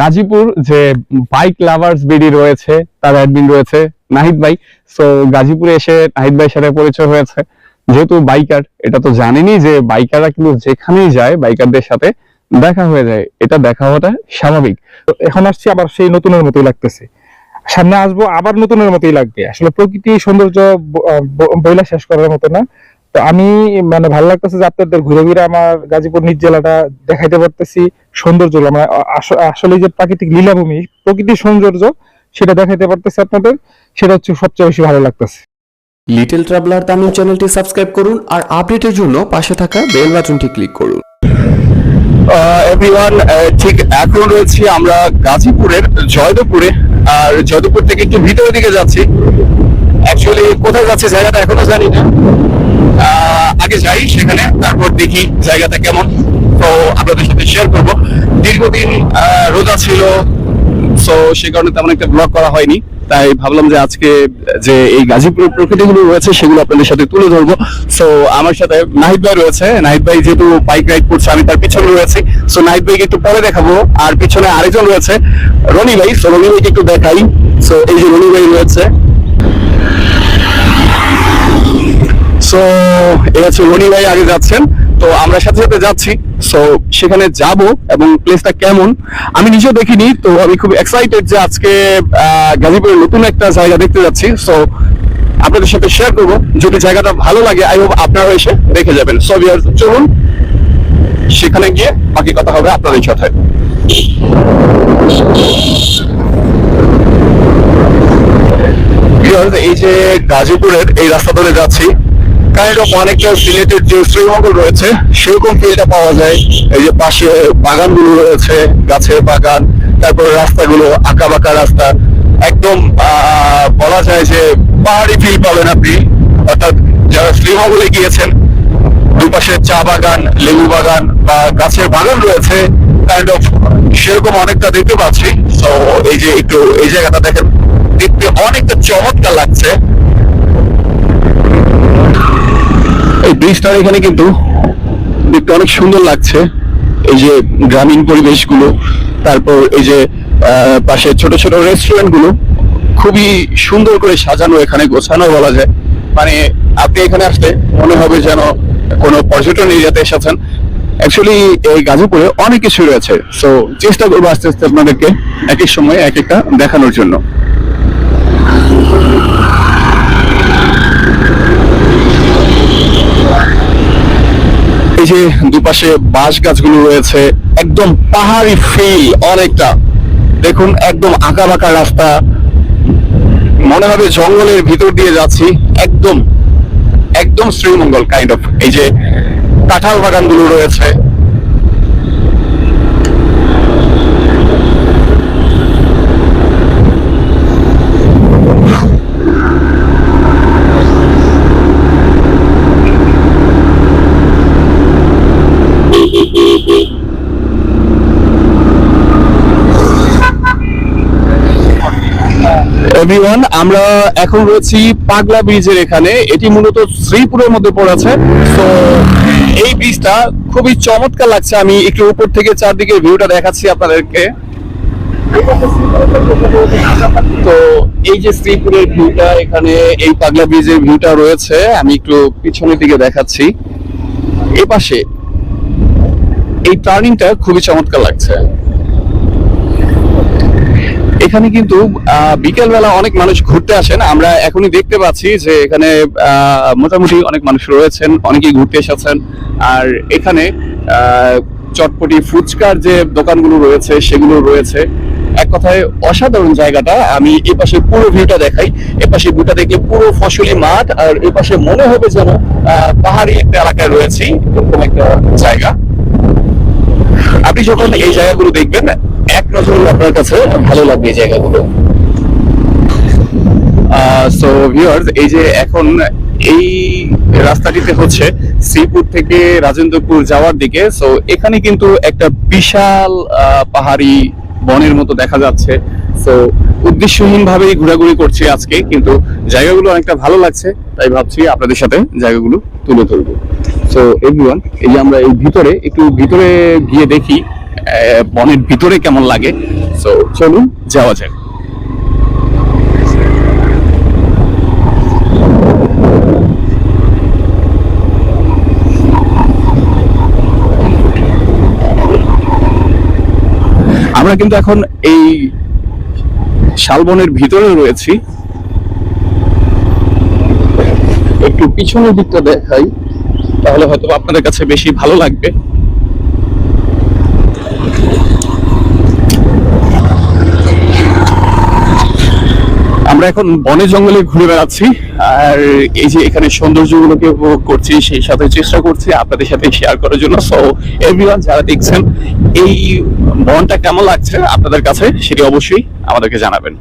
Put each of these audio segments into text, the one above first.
গাজীপুর যে bike lovers BD রয়েছে, তার অ্যাডমিন রয়েছে নাহিদ ভাই। সো গাজীপুরে এসে নাহিদ ভাইয়ের সাথে পরিচয় হয়েছে। যেহেতু বাইকার এটা তো জানেনি যে বাইকাররা কিন্তু যেখানেই যায় বাইকারদের সাথে দেখা হয়ে যায়। এটা দেখা হওয়াটা স্বাভাবিক। এখন আসছি আবার সেই নতুনের মতোই লাগতেছে। সামনে আসব আবার নতুনের মতোই লাগবে। আসলে প্রকৃতি সৌন্দর্য বইলা শেষ করার মতো না। তো আমি মানে ভালো লাগতেছে যে আপনাদের ঘুরে ঘুরে আমার গাজীপুর নিজ জেলাটা দেখাইতে পারতেছি সৌন্দর্য আমরা আস- আসলে যে প্রাকৃতিক লীলাভূমি প্রকৃতির সৌন্দর্য সেটা দেখাইতে পারতেছি আপনাদের সেটা হচ্ছে সবচেয়ে বেশি ভালো লাগতেছে। লিটল ট্রাভেলার তামিল চ্যানেলটি সাবস্ক্রাইব করুন আর আপডেটের জন্য পাশে থাকা বেল বাটনটি ক্লিক করুন। এভরিওয়ান ঠিক এখন রয়েছি আমরা গাজীপুরের জয়দেবপুরে আর জয়দেবপুর থেকে একটু ভিতরের দিকে যাচ্ছি। অ্যাকচুয়ালি কোথায় যাচ্ছে জায়গাটা এখনও জানি না। আগে যাই সেখানে, তারপর দেখি জায়গাটা কেমন। তো আপনাদের সাথে শেয়ার করব। দীর্ঘদিন রোজা ছিল সো সে কারণে তেমন একটা ব্লগ করা হয়নি। তাই ভাবলাম যে আজকে যে এই গাজীপুরের প্রকৃতিগুলো রয়েছে, সেগুলো আপনাদের সাথে তুলে ধরবো। সো আমার সাথে নাহিদ ভাই রয়েছে। নাহিদ ভাই যেহেতু বাইক রাইড করছে, আমি তার পিছনে রয়েছি। সো নাহিদ ভাইকে একটু পরে দেখাবো। আর পিছনে আরেকজন রয়েছে, রনি ভাই। সো রনি ভাইকে একটু দেখাই। সো এই যে রনি ভাই রয়েছে সো এটা হচ্ছে রনি ভাই আগে যাচ্ছেন। তো আমরা সাথে সাথে যাচ্ছি। সো সেখানে যাব এবং প্লেসটা কেমন? আমি নিজেও দেখিনি, তো আমি খুব এক্সাইটেড যে আজকে গাজীপুরের নতুন একটা জায়গা দেখতে যাচ্ছি। সো আপনাদের সাথে শেয়ার করব। যদি জায়গাটা ভালো লাগে আই হোপ আপনারা এসে দেখে যাবেন। সো ভিউয়ার্স চলুন। সেখানে গিয়ে বাকি কথা হবে আপনাদের সাথে। এই যে গাজীপুরের এই রাস্তা ধরে যাচ্ছি। কাইন্ড অফ অনেকটা সিলেটের যে শ্রীমঙ্গল রয়েছে, সেরকম ফিলটা পাওয়া যায়। এই যে পাশে বাগানগুলো রয়েছে, গাছের বাগান, তারপর রাস্তাগুলো আঁকা বাঁকা রাস্তা। একদম বলা যায় যে পাহাড়ি ফিল পাবেন আপনি। অর্থাৎ যারা শ্রীমঙ্গলে গিয়েছেন, দুপাশে চা বাগান, লেবু বাগান বা গাছের বাগান রয়েছে কাইন্ড অফ সেরকম অনেকটা দেখতে পাচ্ছি। তো এই যে একটু, এই জায়গাটা দেখেন, দেখতে অনেকটা চমৎকার লাগছে। এই ব্রিজটার এখানে কিন্তু দেখতে অনেক সুন্দর লাগছে। এই যে গ্রামীণ পরিবেশগুলো, তারপর এই যে পাশে ছোট ছোট রেস্টুরেন্টগুলো খুবই সুন্দর করে সাজানো এখানে, গোছানো বলা যায়। মানে আপনি এখানে আসলে মনে হবে যেন কোনো পর্যটন এরিয়াতে এসেছেন। অ্যাকচুয়ালি এই গাজীপুরে অনেক কিছু রয়েছে। সো চেষ্টা করব আস্তে আস্তে আপনাদেরকে এক এক সময়, এক একটা দেখানোর জন্য। এই যে দুপাশে বাঁশ গাছগুলো রয়েছে, একদম পাহাড়ি ফিল অনেকটা। দেখুন, একদম আঁকা বাঁকা রাস্তা। মনে হবে জঙ্গলের ভিতর দিয়ে যাচ্ছি। একদম একদম শ্রীমঙ্গল কাইন্ড অফ এই যে কাঁঠাল বাগানগুলো রয়েছে। এভরিওয়ান আমরা এখন রয়েছি পাগলা ব্রিজের এখানে। এটি মূলত শ্রীপুরের মধ্যে পড়েছে তো এই ব্রিজটা খুবই চমৎকার লাগছে। আমি একটু উপর থেকে চারদিকে ভিউটা দেখাচ্ছি আপনাদেরকে। তো, এই যে শ্রীপুরের ভিউটা এখানে এই পাগলা ব্রিজের ভিউটা রয়েছে। আমি একটু পিছনের দিকে দেখাচ্ছি। এই পাশে এই টার্নিংটা খুবই চমৎকার লাগছে। এখানে কিন্তু বিকেল বেলা অনেক মানুষ ঘুরতে আসেন। আমরা এখনই দেখতে পাচ্ছি যে এখানে মোটামুটি অনেক মানুষ রয়েছেন, অনেকেই ঘুরতে এসেছেন। আর এখানে চটপটি ফুচকার যে দোকানগুলো রয়েছে, সেগুলো রয়েছে। এক কথায় অসাধারণ জায়গাটা। আমি এ পাশে পুরো ভিউটা দেখাই। এ পাশে ভিউটা দেখলে পুরো ফসলি মাঠ, আর এ পাশে মনে হবে যেন পাহাড়ি একটা এলাকায় রয়েছি, এরকম একটা জায়গা। আপনি যখন এই জায়গাগুলো দেখবেন এক নজরে আপনার কাছে, ভালো লাগবে এই জায়গাগুলো। সো ভিউয়ার্স এই যে এখন এই রাস্তাটিতে হচ্ছে শ্রীপুর থেকে রাজেন্দ্রপুর যাওয়ার দিকে সো এখানে কিন্তু একটা বিশাল পাহাড়ি বনের মতো দেখা যাচ্ছে। সো উদ্দেশ্যহীন ভাবেই ঘোরাঘুরি করছি আজকে, কিন্তু জায়গাগুলো অনেকটা ভালো লাগছে, তাই ভাবছি আপনাদের সাথে জায়গাগুলো তুলে ধরবো। সো এভরিওয়ান এই যে আমরা এই ভিতরে, একটু ভিতরে গিয়ে দেখি বনের ভিতরে কেমন লাগে? সো চলুন, যাওয়া যাক। আমরা কিন্তু এখন এই শালবনের ভিতরে রয়েছি। একটু পিছনের দিকটা দেখাই, তাহলে হয়তো আপনাদের কাছে বেশি ভালো লাগবে। আমরা এখন বনে জঙ্গলে ঘুরে বেড়াচ্ছি, আর এই যে এখানে সৌন্দর্যগুলোকে উপভোগ করছি, সেই সাথে চেষ্টা করছি আপনাদের সাথে শেয়ার করার জন্য। সো এভরিওয়ান যারা দেখছেন, এই বনটা কেমন লাগছে আপনাদের কাছে, সেটি অবশ্যই আমাদেরকে জানাবেন।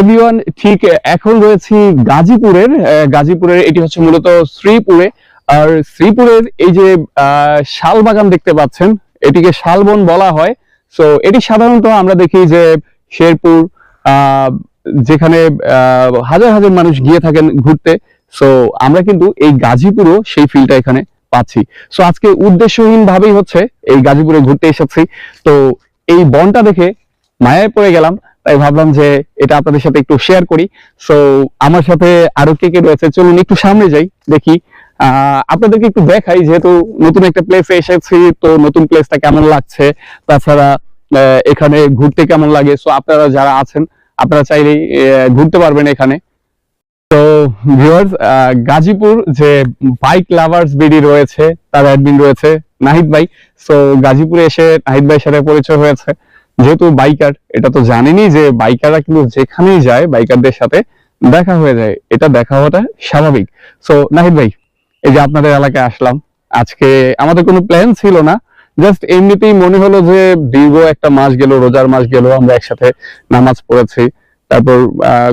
এভরিওয়ান, ঠিক এখন রয়েছি গাজীপুরের গাজীপুরের, এটি হচ্ছে মূলত শ্রীপুরে। আর শ্রীপুরের এই যে শাল বাগান দেখতে পাচ্ছেন, এটিকে শালবন বলা হয়। সো এটি সাধারণত আমরা দেখি যে, শেরপুর যেখানে হাজার হাজার মানুষ গিয়ে থাকেন ঘুরতে। সো আমরা কিন্তু এই গাজীপুরও সেই ফিলটা এখানে পাচ্ছি। সো আজকে উদ্দেশ্যহীন ভাবেই হচ্ছে এই গাজীপুরে ঘুরতে এসেছি। তো, এই বনটা দেখে মায়ায় পড়ে গেলাম। তাই ভাবলাম যে এটা আপনাদের সাথে একটু শেয়ার করি। সো আমার সাথে আরও কে কে রয়েছে, চলুন একটু সামনে যাই, দেখি। আপনাদেরকে একটু দেখাই, যেহেতু নতুন একটা প্লেসে এসেছি, তো নতুন প্লেসটা কেমন লাগছে? তাছাড়া এখানে ঘুরতে কেমন লাগে? সো আপনারা যারা আছেন, আপনারা চাইলেই ঘুরতে পারবেন এখানে। তো ভিউয়ার্স গাজীপুর যে বাইক লাভার্স বিডি রয়েছে, তার অ্যাডমিন রয়েছে নাহিদ ভাই। সো গাজীপুরে এসে নাহিদ ভাইয়ের সাথে পরিচয় হয়েছে। যেহেতু বাইকার এটা তো জানেনই যে বাইকাররা কিন্তু যেখানেই যায় বাইকারদের সাথে দেখা হয়ে যায়। এটা দেখা হওয়াটা স্বাভাবিক। সো নাহিদ ভাই, এই যে আপনাদের এলাকায় আসলাম, আজকে আমাদের কোনো প্ল্যান ছিল না। জাস্ট এমনিতেই মনে হলো যে দীর্ঘ একটা মাস গেল, রোজার মাস গেল, আমরা একসাথে নামাজ পড়েছি, তারপর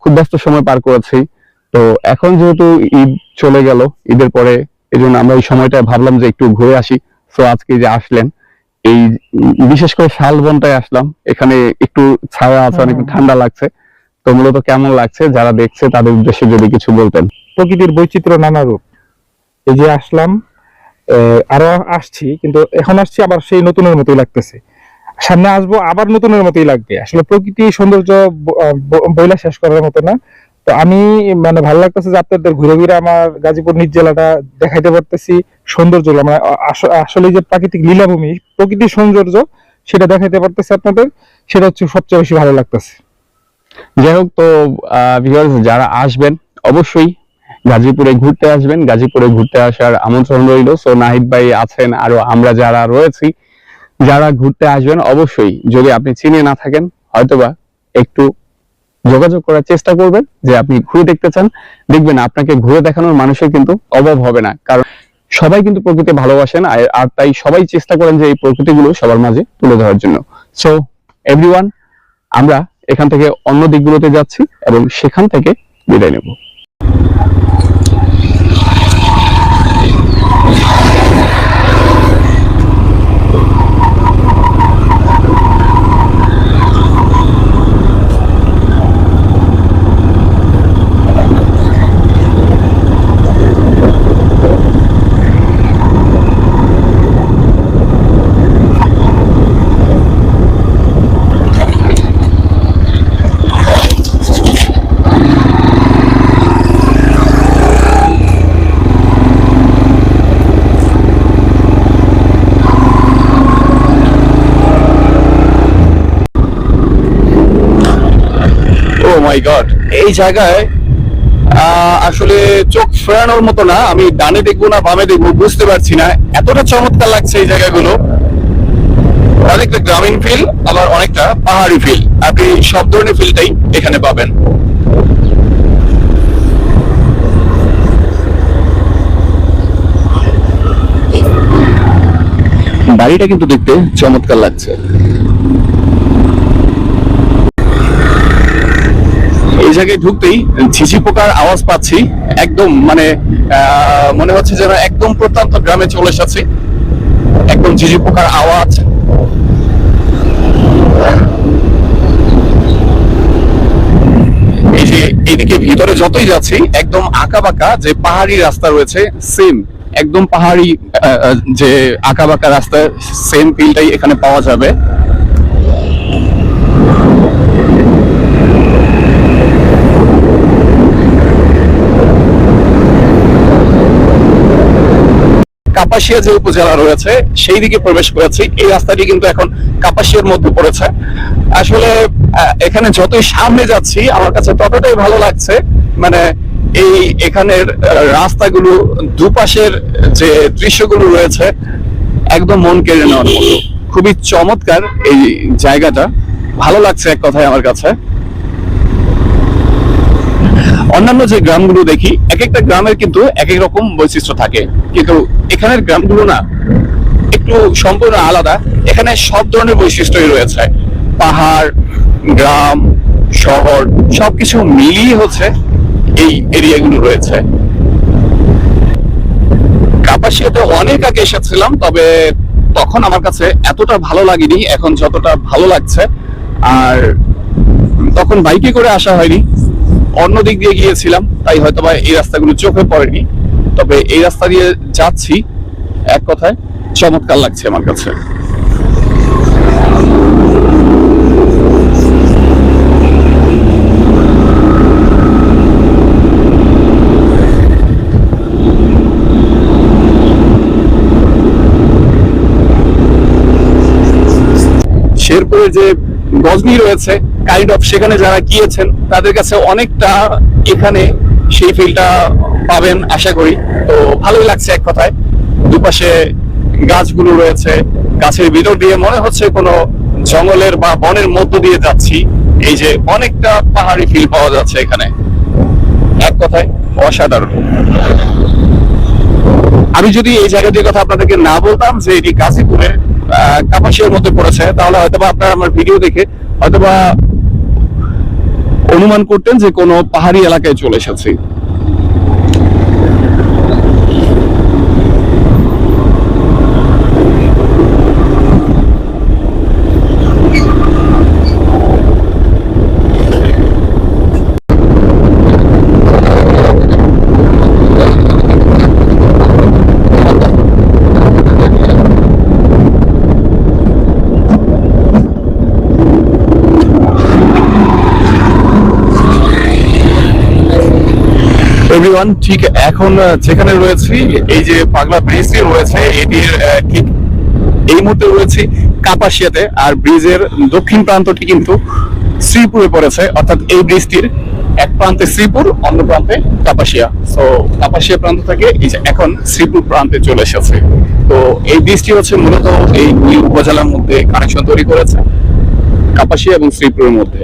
খুব ব্যস্ত সময় পার করেছি। তো এখন যেহেতু ঈদ চলে গেল, ঈদের পরে, এই আমরা এই সময়টা ভাবলাম যে একটু ঘুরে আসি। সো আজকে যে আসলেন এই বিশেষ করে শালবনটায় আসলাম। এখানে একটু ছায়া আছে অনেক ঠান্ডা লাগছে। তো মূলত কেমন লাগছে? যারা দেখছে তাদের উদ্দেশ্যে যদি কিছু বলতেন। প্রকৃতির বৈচিত্র্য নানা রূপ। এই যে আসলাম আরও আসছি কিন্তু এখন আসছি আবার সেই নতুনের মতোই লাগতেছে। সামনে আসব আবার নতুনের মতোই লাগবে। আসলে প্রকৃতি সৌন্দর্য বইলা শেষ করার মতো না। তো আমি মানে ভালো লাগতেছে যে আপনাদের ঘুরে ঘুরে আমার গাজীপুর নিজ জেলাটা দেখাইতে পারতেছি, সৌন্দর্য আমরা আসলে যে প্রাকৃতিক লীলাভূমি, প্রকৃতির সৌন্দর্য, সেটা দেখাইতে পারতেছি আপনাদের, সেটা হচ্ছে সবচেয়ে বেশি ভালো লাগতেছে। যাই হোক, তো যারা আসবেন, অবশ্যই গাজীপুরে ঘুরতে আসবেন। গাজীপুরে ঘুরতে আসার আমন্ত্রণ রইল। সো নাহিদ ভাই আছেন, আরও আমরা যারা রয়েছি, যারা ঘুরতে আসবেন, অবশ্যই যদি আপনি চিনে না থাকেন, হয়তোবা একটু যোগাযোগ করার চেষ্টা করবেন যে আপনি ঘুরে দেখতে চান। দেখবেন আপনাকে ঘুরে দেখানোর মানুষের কিন্তু অভাব হবে না। কারণ সবাই কিন্তু প্রকৃতি ভালোবাসেন আর তাই সবাই চেষ্টা করেন যে এই প্রকৃতিগুলো সবার মাঝে তুলে ধরার জন্য। সো এভরিওয়ান আমরা এখান থেকে অন্য দিকগুলোতে যাচ্ছি এবং সেখান থেকে বিদায় নেব। মাই গড এই জায়গায় আসলে চোখ ফেরানোর মতো না, আমি ডানে দেখব না, বামে দেখব, বুঝতে পারছি না। এতটা চমৎকার লাগছে এই জায়গাগুলো। অনেকটা গ্রামীণ ফিল আবার অনেকটা পাহাড়ি ফিল আপনি সব ধরনের ফিলটাই এখানে পাবেন। বাড়িটা কিন্তু দেখতে চমৎকার লাগছে। জায়গায় ঢুকতেই ঝিঝি পোকার আওয়াজ পাচ্ছি। একদম মানে মনে হচ্ছে যেন একদম প্রত্যন্ত গ্রামে চলে এসেছি। একদম ঝিঝি পোকার আওয়াজ। এই যে এইদিকে ভিতরে যতই যাচ্ছি, একদম আঁকা বাঁকা যে পাহাড়ি রাস্তা রয়েছে সেম একদম পাহাড়ি যে আঁকা বাঁকা রাস্তা সেম ফিলটাই এখানে পাওয়া যাবে। কাপাসিয়া যে উপজেলা রয়েছে সেই দিকে প্রবেশ করেছি। এই রাস্তাটি কিন্তু এখন কাপাসিয়ার মধ্যে পড়েছে। আসলে এখানে যতই সামনে যাচ্ছি, আমার কাছে ততটাই ভালো লাগছে মানে এই এখানের রাস্তাগুলো, দুপাশের যে দৃশ্যগুলো রয়েছে, একদম মন কেড়ে নেওয়ার মতো। খুবই চমৎকার এই জায়গাটা। ভালো লাগছে এক কথায় আমার কাছে। অন্যান্য যে গ্রামগুলো দেখি এক একটা গ্রামের কিন্তু এক এক রকম বৈশিষ্ট্য থাকে। কিন্তু এখানের গ্রামগুলো না, একটু সম্পূর্ণ আলাদা। এখানে সব ধরনের বৈশিষ্ট্যই রয়েছে। পাহাড়, গ্রাম, শহর, সবকিছু মিলিয়ে হচ্ছে এই এরিয়াগুলো রয়েছে। কাপাসিয়াতে অনেক আগে এসেছিলাম, তবে তখন আমার কাছে এতটা ভালো লাগেনি, এখন যতটা ভালো লাগছে। আর তখন বাইকে করে আসা হয়নি। অন্য দিক দিয়ে গিয়েছিলাম, তাই হয়তো বা এই রাস্তাগুলো চোখে পড়েনি। তবে এই রাস্তা দিয়ে যাচ্ছি, এক কথায় চমৎকার লাগছে আমার কাছে। শেরপুরের যে গজনি রয়েছে কাইন্ড অফ সেখানে যারা গিয়েছেন, তাদের কাছে অনেকটা এখানে সেই ফিলটা পাবেন, আশা করি। তো ভালোই লাগছে এক কথায়। দুপাশে গাছগুলো রয়েছে, গাছের ভিতর দিয়ে মনে হচ্ছে কোনো জঙ্গলের বা বনের মধ্য দিয়ে যাচ্ছি। এই যে অনেকটা পাহাড়ি ফিল পাওয়া যাচ্ছে এখানে। এক কথায়, অসাধারণ। আমি যদি এই জায়গাটির কথা আপনাদেরকে না বলতাম যে এটি গাজীপুরে কাপাসিয়ার মধ্যে পড়েছে, তাহলে হয়তোবা আপনারা আমার ভিডিও দেখে হয়তোবা অনুমান করতেন যে কোনো পাহাড়ি এলাকায় চলে এসেছি। এভরিওয়ান ঠিক এখন যেখানে রয়েছি, এই যে পাগলা ব্রিজটি রয়েছে এটির ঠিক এই মুহূর্তে কাপাসিয়াতে, আর ব্রিজের দক্ষিণ প্রান্তটি কিন্তু শ্রীপুরে পড়েছে, অর্থাৎ এই ব্রিজটির এক প্রান্তে শ্রীপুর, অন্য প্রান্তে কাপাসিয়া। তো কাপাসিয়া প্রান্ত থেকে এই যে এখন শ্রীপুর প্রান্তে চলে এসেছে। তো এই ব্রিজটি হচ্ছে মূলত এই দুই উপজেলার মধ্যে কানেকশন তৈরি করেছে, কাপাসিয়া এবং শ্রীপুরের মধ্যে।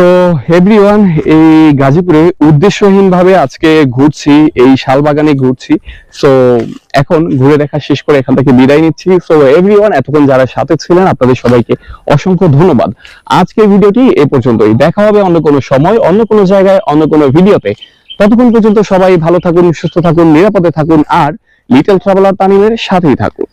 সো এভরিওয়ান এই গাজীপুরে উদ্দেশ্যহীন ভাবে আজকে ঘুরছি, এই শালবাগানে ঘুরছি। সো, এখন ঘুরে দেখা শেষ করে এখান থেকে বিদায় নিচ্ছি। সো এভরিওয়ান এতক্ষণ যারা সাথে ছিলেন, আপনাদের সবাইকে অসংখ্য ধন্যবাদ। আজকের ভিডিওটি এ পর্যন্তই। দেখা হবে অন্য কোনো সময়, অন্য কোনো জায়গায়, অন্য কোনো ভিডিওতে। ততক্ষণ পর্যন্ত সবাই ভালো থাকুন, সুস্থ থাকুন, নিরাপদে থাকুন, আর লিটল ট্রাভেলার তামিমের সাথেই থাকুন।